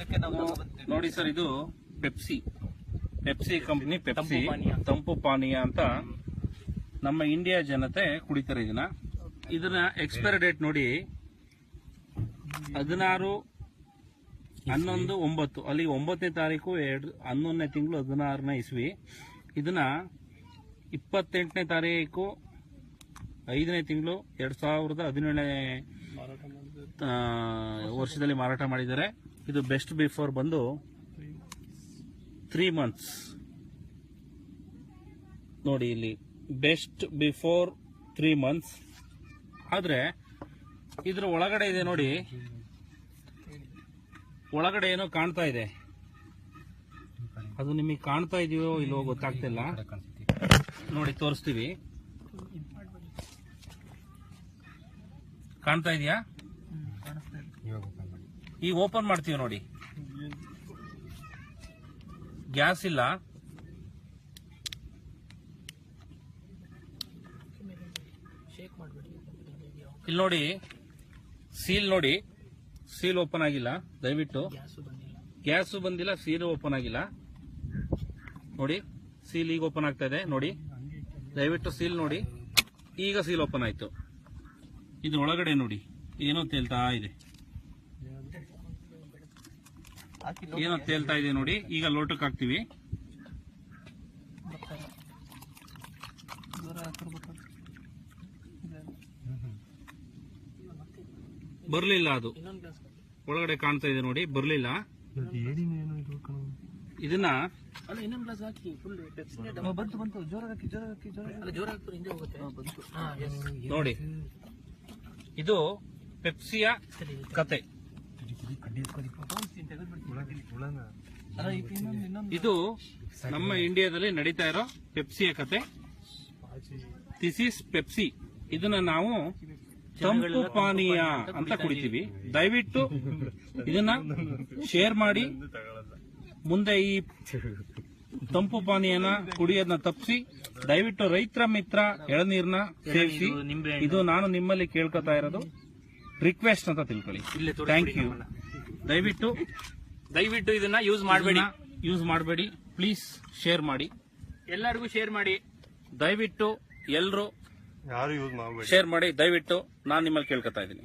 ಅದಕ್ಕೆ ನಾವು ನೋಡಿ ಸರ್ ಇದು ಪೆಪ್ಸಿ ಪೆಪ್ಸಿ ಕಂಪ್ನಿ ಪೆಪ್ಸಿ ತಂಪು ಪಾನೀಯ. ಅಂತ. ನಮ್ಮ ಇಂಡಿಯಾ ಜನತೆ ಕುಡಿತಾರೆ ಇದನ್ನ. ಇದನ್ನ ಎಕ್ಸ್ಪೈರಿ ಡೇಟ್ ನೋಡಿ ಹದಿನಾರು ಹನ್ನೊಂದು ಒಂಬತ್ತು ಅಲ್ಲಿ ಒಂಬತ್ತನೇ ತಾರೀಕು ಎರಡು ಹನ್ನೊಂದನೇ ತಿಂಗಳು ಹದಿನಾರನೇ ಇಸ್ವಿ. ಇದನ್ನ ಇಪ್ಪತ್ತೆಂಟನೇ ತಾರೀಕು ಐದನೇ ತಿಂಗಳು ಎರಡ್ ಸಾವಿರದ ಹದಿನೇಳನೇ ವರ್ಷದಲ್ಲಿ ಮಾರಾಟ ಮಾಡಿದ್ದಾರೆ. ಇದು ಬೆಸ್ಟ್ ಬಿಫೋರ್ ಬಂದು ತ್ರೀ ಮಂತ್ಸ್ ನೋಡಿ ಇಲ್ಲಿ, ಬೆಸ್ಟ್ ಬಿಫೋರ್ ತ್ರೀ ಮಂತ್ಸ್ ಆದ್ರೆ, ಇದ್ರ ಒಳಗಡೆ ಇದೆ ನೋಡಿ. ಒಳಗಡೆ ಏನೋ ಕಾಣ್ತಾ ಇದೆ. ಅದು ನಿಮಗೆ ಕಾಣ್ತಾ ಇದೆಯೋ ಇಲ್ಲೋ ಗೊತ್ತಾಗ್ತಿಲ್ಲ. ನೋಡಿ, ತೋರಿಸ್ತೀವಿ. ಕಾಣ್ತಾ ಇದೆಯಾ? ಈಗ ಓಪನ್ ಮಾಡ್ತೀವಿ ನೋಡಿ. ಗ್ಯಾಸ್ ಇಲ್ಲ. ಇಲ್ಲಿ ನೋಡಿ, ಸೀಲ್ ನೋಡಿ. ಸೀಲ್ ಓಪನ್ ಆಗಿಲ್ಲ, ದಯವಿಟ್ಟು. ಗ್ಯಾಸು ಬಂದಿಲ್ಲ, ಸೀಲ್ ಓಪನ್ ಆಗಿಲ್ಲ. ನೋಡಿ, ಸೀಲ್ ಈಗ ಓಪನ್ ಆಗ್ತಾ ಇದೆ, ನೋಡಿ. ದಯವಿಟ್ಟು ಸೀಲ್ ನೋಡಿ. ಈಗ ಸೀಲ್ ಓಪನ್ ಆಯ್ತು. ಇದ್ರ ಒಳಗಡೆ ನೋಡಿ, ಏನೋ ತೇಲ್ತಾ ಇದೆ. ಏನೋ ತೇಲ್ತಾ ಇದೆ ನೋಡಿ. ಈಗ ಲೋಟಕ್ಕೆ ಹಾಕ್ತಿವಿ. ಬರ್ಲಿಲ್ಲ ಅದು. ಒಳಗಡೆ ಕಾಣ್ತಾ ಇದೆ ನೋಡಿ ಬರ್ಲಿಲ್ಲ. ಇದನ್ನ ಅಲ್ಲ ಇನ್ನೊಂದು ಗ್ಲಾಸ್ ಹಾಕಿ ಫುಲ್ ಬಂತು ಬಂತು. ಜೋರಾಗಿ ಹಾಕಿ ಜೋರಾಗಿ ಹಾಕಿ ಜೋರಾಗಿ ಅಲ್ಲ ಜೋರಾಗಿ ಹಾಕ್ತಾರೆ ಹಿಂದೆ ಹೋಗುತ್ತೆ. ಬಂತು. ಹಾ ಎಸ್ ನೋಡಿ. ಇದು ಪೆಪ್ಸಿಯ ಕತೆ ಅಲ್ಲ ಈಗ ಇನ್ನೊಂದು ಇನ್ನೊಂದು ಇದು ನಮ್ಮ ಇಂಡಿಯಾದಲ್ಲಿ ನಡೀತಾ ಇರೋ ಪೆಪ್ಸಿಯ ಕತೆ. ದಿಸ್ ಈಸ್ ಪೆಪ್ಸಿ ಇದನ್ನ ನಾವು ತಂಪು ಪಾನೀಯ ಅಂತ ಕುಡಿತೀವಿ. ದಯವಿಟ್ಟು ಇದನ್ನ ಶೇರ್ ಮಾಡಿ. ಮುಂದೆ ಈ ತಂಪು ಪಾನೀಯನ ಕುಡಿಯೋದನ್ನ ತಪ್ಪಿಸಿ. ದಯವಿಟ್ಟು ರೈತರ ಮಿತ್ರ ಎಳನೀರ್ನ ಸೇವಿಸಿ. ಇದು ನಾನು ನಿಮ್ಮಲ್ಲಿ ಕೇಳ್ಕೊತಾ ಇರೋದು. ರಿಕ್ವೆಸ್ಟ್ ಅಂತ ತಿಳ್ಕೊಳ್ಳಿ. ಥ್ಯಾಂಕ್ ಯು ದಯವಿಟ್ಟು ದಯವಿಟ್ಟು ಇದನ್ನ ಯೂಸ್ ಮಾಡಬೇಡಿ. ಯೂಸ್ ಮಾಡಬೇಡಿ. ಪ್ಲೀಸ್ ಶೇರ್ ಮಾಡಿ. ಎಲ್ಲರಿಗೂ ಶೇರ್ ಮಾಡಿ. ದಯವಿಟ್ಟು ಎಲ್ಲರೂ ಯಾರು ಯೂಸ್ ಮಾಡಬೇಡಿ. ಶೇರ್ ಮಾಡಿ. ದಯವಿಟ್ಟು ನಾನು ನಿಮ್ಮಲ್ಲಿ ಕೇಳ್ಕೊತಾ ಇದ್ದೀನಿ.